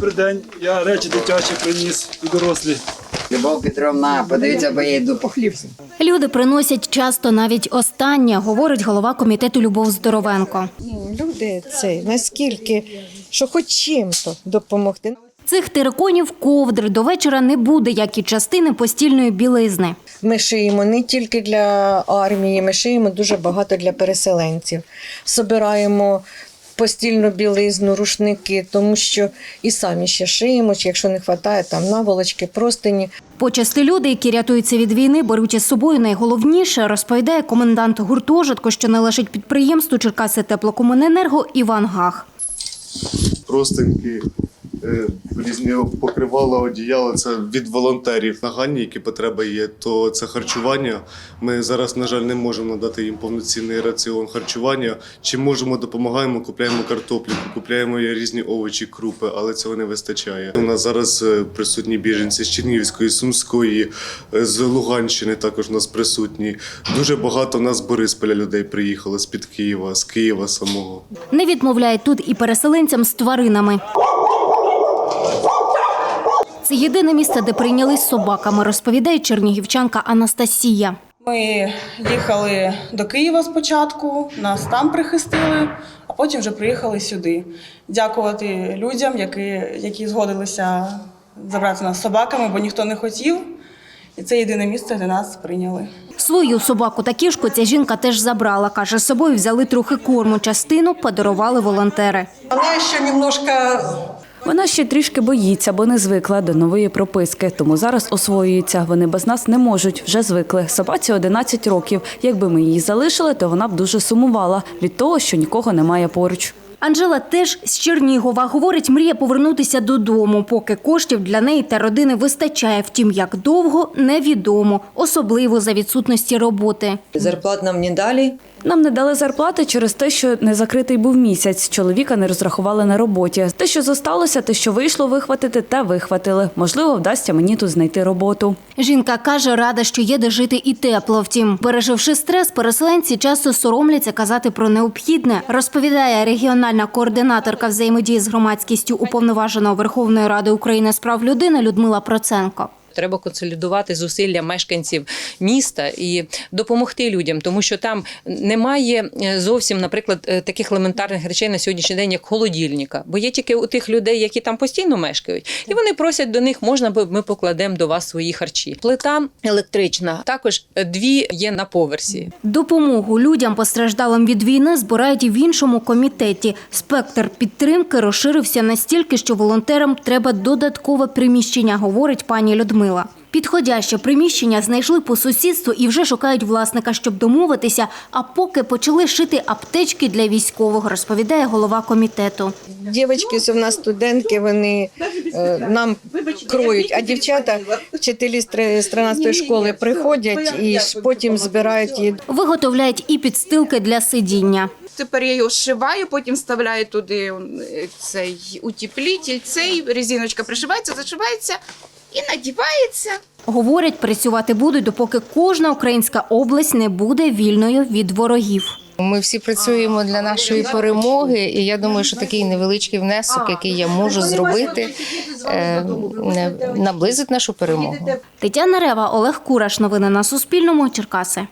Добрий день. Я речі дитячі приніс і дорослі. Любов Петровна, подивіться, бо я йду по хліб. Люди приносять часто навіть останнє, говорить голова комітету Любов Здоровенко. Люди це наскільки, що хоч чим-то допомогти. Цих териконів ковдр до вечора не буде, як і частини постільної білизни. Ми шиємо не тільки для армії, ми шиємо дуже багато для переселенців. Собираємо постільну білизну, рушники, тому що і самі ще шиємо, чи якщо не вистачає, там наволочки, простині. Почасти люди, які рятуються від війни, беруть із собою найголовніше, розповідає комендант гуртожитку, що належить підприємству Черкаси теплокомуненерго Іван Гах. простинки, е, різні покривала, одіяла. Це від волонтерів. Нагальні, які потреби є, то це харчування. Ми зараз, на жаль, не можемо надати їм повноцінний раціон харчування. Чи можемо допомагаємо, купляємо картоплю, купляємо різні овочі, крупи, але цього не вистачає. У нас зараз е, присутні біженці з Чернігівської, Сумської, е, з Луганщини також у нас присутні. Дуже багато в нас з Борисполя людей приїхало з під Києва, з Києва самого. Не відмовляють тут і переселенцям з тваринами. Це єдине місце, де прийнялись з собаками, розповідає чернігівчанка Анастасія. Ми їхали до Києва спочатку, нас там прихистили, а потім вже приїхали сюди. Дякувати людям, які, які згодилися забрати нас з собаками, бо ніхто не хотів. І це єдине місце, де нас прийняли. Свою собаку та кішку ця жінка теж забрала. Каже, з собою взяли трохи корму. Частину подарували волонтери. Она еще немножко Вона ще трішки боїться, бо не звикла до нової прописки, тому зараз освоюється. Вони без нас не можуть, вже звикли. Собаці 11 років. Якби ми її залишили, то вона б дуже сумувала від того, що нікого немає поруч. Анжела теж з Чернігова. Говорить, мріє повернутися додому, поки коштів для неї та родини вистачає. Втім, як довго невідомо, особливо за відсутності роботи. зарплат нам не дали. Нам не дали зарплати через те, що не закритий був місяць. Чоловіка не розрахували на роботі. Те, що зосталося, те, що вийшло вихватити, те вихватили. Можливо, вдасться мені тут знайти роботу. Жінка каже, рада, що є де жити і тепло. Втім, переживши стрес, переселенці часто соромляться казати про необхідне, розповідає регіональна координаторка взаємодії з громадськістю уповноваженого Верховної Ради України з прав людини Людмила Проценко. Треба консолідувати зусилля мешканців міста і допомогти людям, тому що там немає е, зовсім, наприклад, е, таких елементарних речей на сьогоднішній день, як холодильника. Бо є тільки у тих людей, які там постійно мешкають, і вони просять до них, можна бо ми покладемо до вас свої харчі. Плита електрична, також е, дві є на поверсі. Допомогу людям, постраждалим від війни, збирають і в іншому комітеті. Спектр підтримки розширився настільки, що волонтерам треба додаткове приміщення, говорить пані Людмила. Підходяще приміщення знайшли по сусідству і вже шукають власника, щоб домовитися. А поки почали шити аптечки для військових, розповідає голова комітету. Дівчатки, у нас студентки, вони е, нам кроють, а дівчата, вчителі з 13-ї школи приходять і потім збирають її Виготовляють і підстилки для сидіння. Тепер я його зшиваю, потім вставляю туди е, цей утеплітель, цей резиночка пришивається, зашивається і надівається. Говорять, працювати будуть, допоки кожна українська область не буде вільною від ворогів. Ми всі працюємо для нашої перемоги, і я думаю, що такий невеличкий внесок, який я можу зробити, е, наблизить нашу перемогу. Тетяна Рева, Олег Кураш. Новини на Суспільному. Черкаси.